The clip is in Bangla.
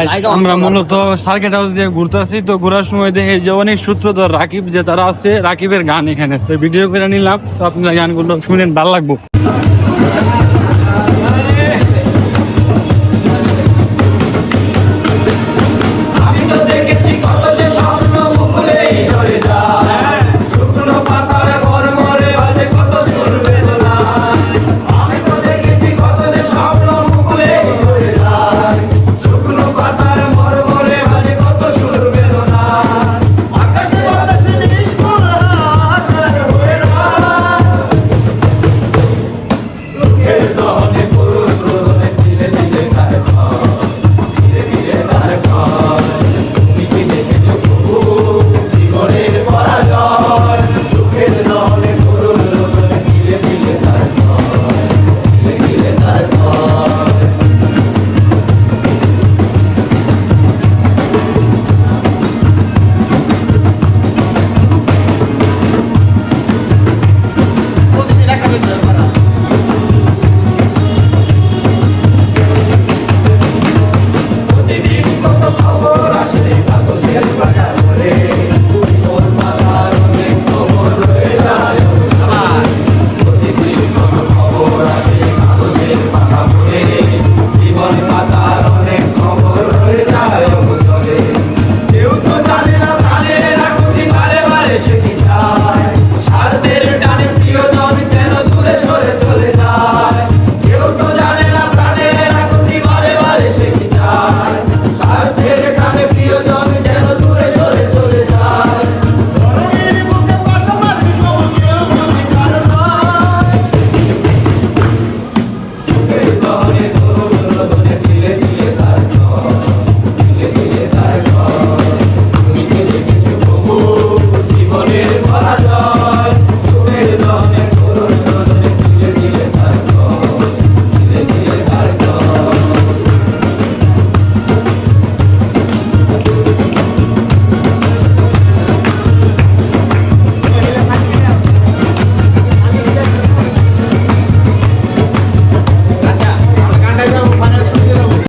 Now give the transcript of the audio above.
আচ্ছা, আমরা মূলত সার্কেট হাউস দিয়ে ঘুরতেছি তো ঘোরার সময় দেখে যে অনেক সূত্রধর রাকিব যে তারা আছে রাকিবের গান এখানে। তো ভিডিও করে নিলাম। তো আপনারা গানগুলো শুনেন ভালো লাগবো।